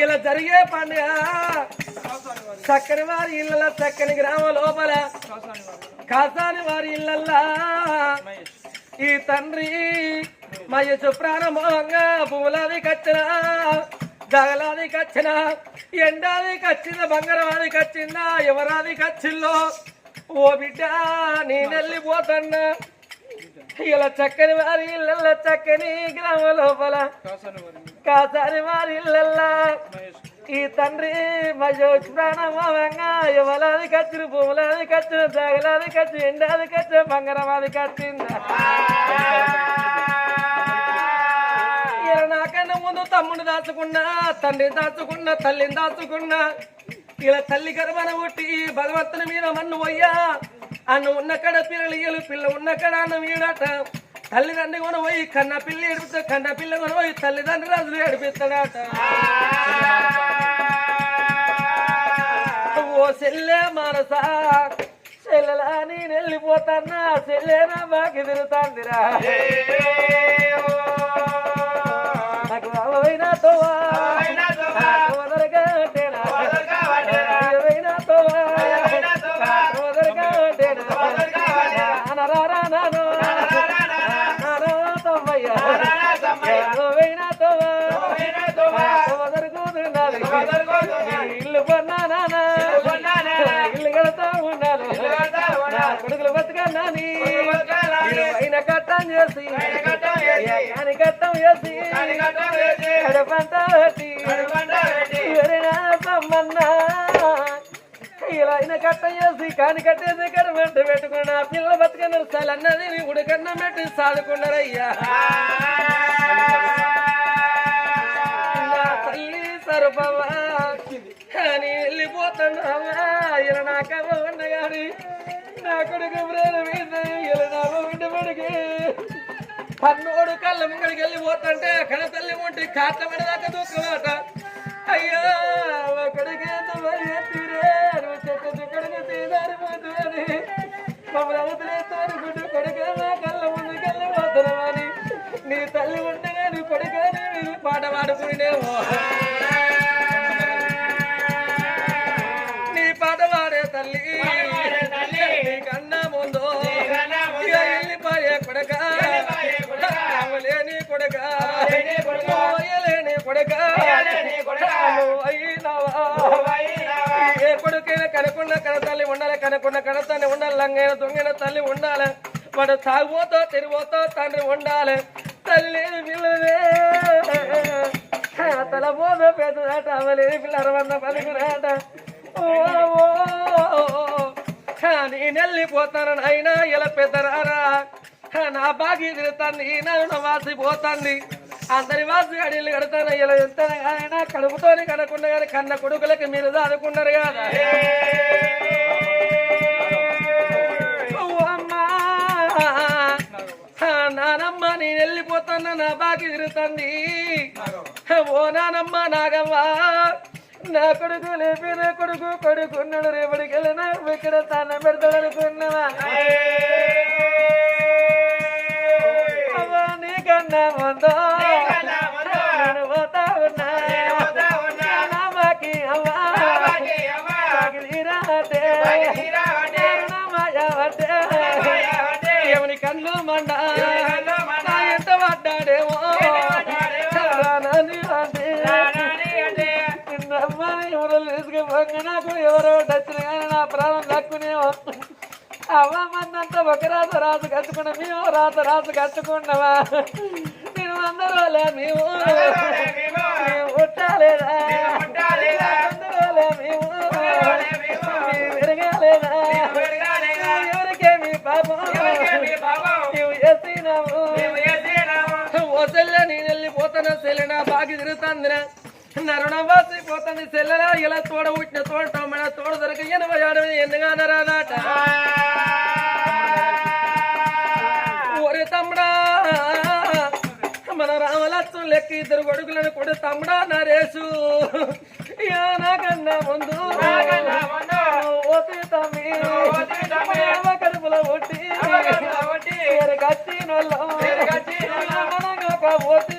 ఇలా జరిగే పండుగ. చక్కని వారి ఇళ్ళ చక్కని గ్రామ లోపల కాసాని వారి ఇళ్ళల్లా ఈ తండ్రి మయసు ప్రాణమోహంగా భూములాది కచ్చిన జగలాది కచ్చిన ఎండాది కచ్చిన బంగారవాది కచ్చిందా ఎవరాది కచ్చిల్లో ఓ బిడ్డ నేనెళ్ళిపోతున్నా ఇలా చక్కని వారి ఇళ్ళల్లో చక్కని గ్రామ లోపల కాసారి వారి ఈ తండ్రి మధ్య ప్రాణమోహంగా ఎవలాది కచ్చిన భూములాది కచ్చిన జగలాది కచ్చి ఎండాది కచ్చిన బంగారమాది కచ్చిందా ఇలా నాకన్నా ముందు తమ్ముడు దాచుకున్నా తండ్రి దాచుకున్నా తల్లిని దాచుకున్నా. ఇలా తల్లి గర్భన పుట్టి భగవంతుని మీద మన్ను పోయ్యా అన్ను ఉన్న కడ పిల్లలు పిల్ల ఉన్న కడ అన్నం వీడట తల్లిదండ్రి కొన పోయి కన్న పిల్ల ఏడిపిస్తే కన్న పిల్ల కొన పోయి తల్లిదండ్రి రాజులు ఏడిపిస్తాడట. ఓ సెల్లే మానసా సెల్లెలా నేను వెళ్ళిపోతానా సెల్లేనా బాకి తిరుగుతాందిరా. నాకు అవైనా తోవా. పైన కట్టం చేసి కాని కట్టం చేసి కడపంట పెట్టి సమ్మన్నా ఇలా కట్టం చేసి కాని కట్టేసి కడమంట పెట్టుకున్న పిల్ల బతకన్న అన్నది ఉడకన్న పెట్టి సాదుకున్నారయ్యా. పన్నోడు కళ్ళ ముంగడికి వెళ్ళిపోతుంటే కళ్ళ తల్లి ఉంటే కాట్ల మీద దాకా దూకమాట అయ్యో! కనుకున్న కన ఉండాలి లంగైన దొంగైన తల్లి ఉండాలి. వాడు తాగుపోతో తిరిగిపోతో తండ్రి ఉండాలి. తల్లి పిల్లలే తల పోదో పెద్దదాట అవలేదు పిల్ల అరవన్న పలుకురాట. ఓ ఓ, నేను వెళ్ళిపోతాను అయినా ఇలా పెద్దరారా. నా బాగి తిరుగుతాంది నన్ను వాసిపోతాంది. అందరి వాసి ఇల్లు కడతాను ఇలా ఎంత అయినా కడుపుతోని కనకుండా కానీ కన్న కొడుకులకి మీరు దాదుకున్నారు కదా. నేను వెళ్ళిపోతున్నా నా బాకి తిరుగుతుంది ఓ నానమ్మ నాగమ్మ నా కొడుకు లేపిన కొడుకు కొడుకున్నాడు రేపటికి వెళ్ళినా ఇక్కడ తన పెడతాడు అనుకున్నావా నీకన్నా ముందో. నేను పోతా ఉన్నా. నా అవ్వా. అవ్వ మందంతా ఒక రాత రాజు కట్టుకున్న మేము రాత రాజు కట్టుకున్నావా? నేను అందరూ మేము మేము పుట్టాలేదా? మేము పాపం? నువ్వు చేసినావు. నేను వెళ్ళిపోతాను సెల్లెనా బాగి తిరుగుతాందిరా. నరుణ వాసి పోతుంది సెల్లెలా ఇలా తోడ పుట్టిన తోడ మన తోడ దొరక ఎనభై ఆడవి ఎందుగా నరాదాట. ఒరే తమ్ముడా మన రామలక్ష్మణ్ లెక్క ఇద్దరు కొడుకులను కూడా తమ్ముడా నరేసు నాకన్నా ముందు. కడుపులో ఒట్టి. కచ్చినోళ్ళం మనగా పోతే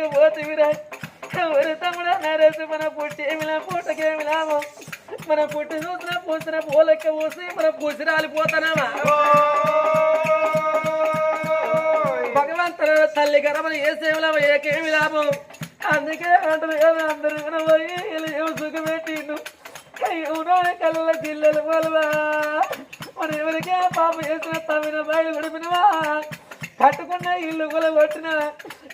రాకపోతివిరా ఎవరు తమ్ముడా నరేసి మన పుట్టి ఏమిలా పూటకేమి లాభం మన పుట్టి చూసిన పూసిన పూలెక్క పూసి మన పూసి రాలిపోతానామా భగవంతుడు తల్లి గర్భలు ఏ సేవలో ఏకేమి లాభం? అందుకే అంటారు అందరూ వినబోయి ఇలా ఏమో సుఖపెట్టిండు ఎవరో కళ్ళ జిల్లలు పోలవా? మన ఎవరికే పాప చేసిన తమిన బయలు గడిపినవా కట్టుకున్న ఇల్లు కూడా కొట్టిన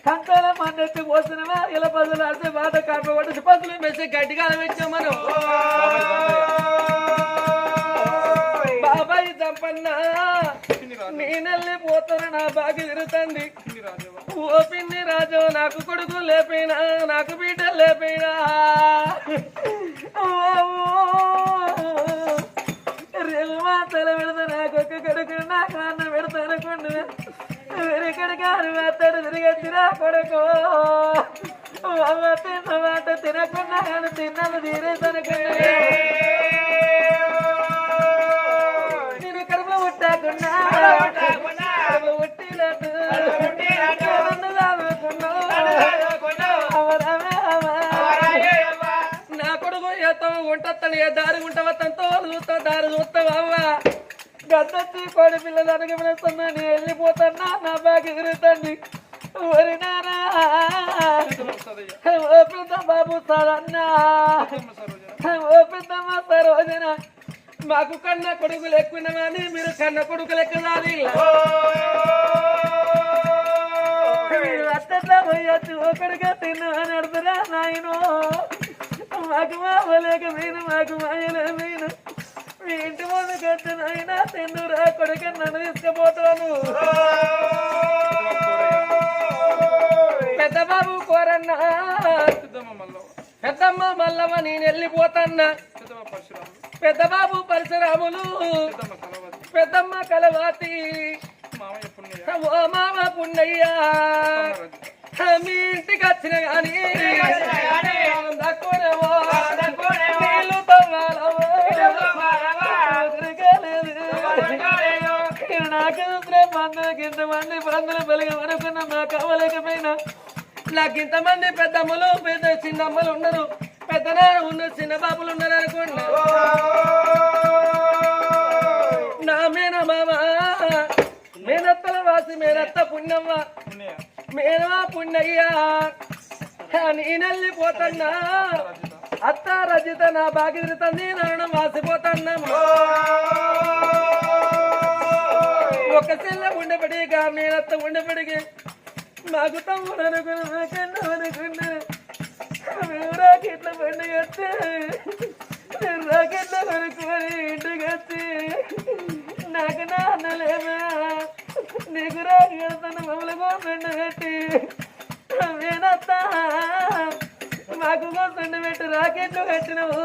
కంచాల మన్నెత్తి పోసినవా? ఇలా పదులు అడితే బాధ కాప కొట్టి పదులు మెచ్చి గట్టిగా పెట్టాం మనం. బాబాయ్. చంపన్న. నేనెళ్ళి పోతాను నా బాగా తిరుగుతుంది ఓ పిన్ని రాజు నాకు కొడుకు లేపైనా నాకు బిడ్డ లేపైనా తిరా కొడుకు. అమ్మ తిన్న మాట తినకుండా కానీ తిన్నది తీరేసనుకోండి నేను కడుపు పుట్టకుండా కడుపు పుట్టినట్టు. నన్ను నా కొడుకు ఏతావు ఉంటత్తని ఏ దారి ఉంటావా తనతో చూస్తా దారి చూస్తావా అవ్వ గద్దొచ్చి కోడి పిల్లలు అనుగమనిస్తున్నా నేను వెళ్ళిపోతున్నా నా బాగా ఎదురుతండి ఓ పెద్ద బాబు సారన్నా ఓ పెద్దమ్మ సరోజన. మాకు కన్న కొడుకులు ఎక్కువ కానీ మీరు కన్న కొడుకులు ఎక్కువ అత్తట్లా పోయొచ్చు ఒకడిగా తిన్నా అని నాయను. మాకు మావలేక మీరు మాకు మాయలే మీరు మీ ఇంటి ముందు కట్టు అయినా తిన్నురా కొడుకు నన్ను తీసుకుపోతాను. బాబు పెద్దమ్మ మల్లమ్మ నేను వెళ్ళిపోతన్నా పెద్ద బాబు పరశురాములు. పెద్దమ్మ కలవాతి. ఓ మామ పున్నయ్య. మీ ఇంటికి వచ్చిన కానీ దక్కునేవో, నీళ్ళు తవ్వాలవో, తిరగలేదు. నాకు రేపు కింద మంది బంధువులు పెరిగి అనుకున్న నాకు అవ్వలేకపోయినా నాకు ఇంతమంది పెద్దమ్మలు పెద్ద చిన్నమ్మలు ఉన్నారు పెద్ద ఉన్న చిన్న బాబులు ఉన్నారు నా మేన మామ మేనత్తల వాసి మేనత్త పుణ్యమ్మ. మేనమా పుణ్యయ్యా. నేనెళ్ళిపోతున్నా అత్త రజిత నా బాగిరితంది నన్ను వాసిపోతున్నా. ఒక చెల్ల ఉండబడిగా మేనత్త ఉండబడిగి నాకు తమ్ముడు అనుకున్నా నాకన్నా అనుకున్నా మేము రాకెట్ల పండుగ వస్తే నేను రాకెట్ల కొనుక్కొని ఇంటికి వస్తే నాకు నాన్న లేదా నీకు రాకెళ్తాను మమ్మల్ని కోసండి పెట్టి. నేనత్త మాకు కోసండి పెట్టి రాకెట్లు కట్టినవు.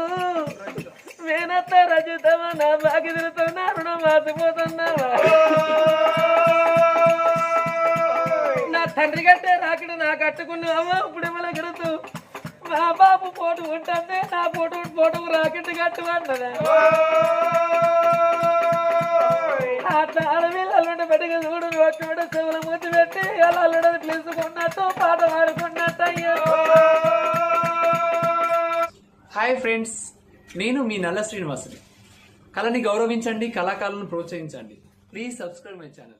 మేనత్త రజుతావా నా బాకి తిరుగుతున్నా రుణం మాసిపోతున్నావా నీకంటే రాకడు నాకు కట్టుకున్నావా. ఇప్పుడు ఏమైనా గడుతూ మా బాబు పోటు ఉంటుంది నా పోటు పోటు రాకెట్ కట్టు అన్నదా అట్లా అడవిల్లు పెట్టుకు చూడు ఒక్కడ చెవులు మూతి పెట్టి ఎలా అల్లుడని పిలుచుకున్నట్టు పాట పాడుకున్నట్టు హాయ్ ఫ్రెండ్స్ నేను మీ నల్ల శ్రీనివాసుని. కళని గౌరవించండి కళాకారులను ప్రోత్సహించండి. Please subscribe my channel.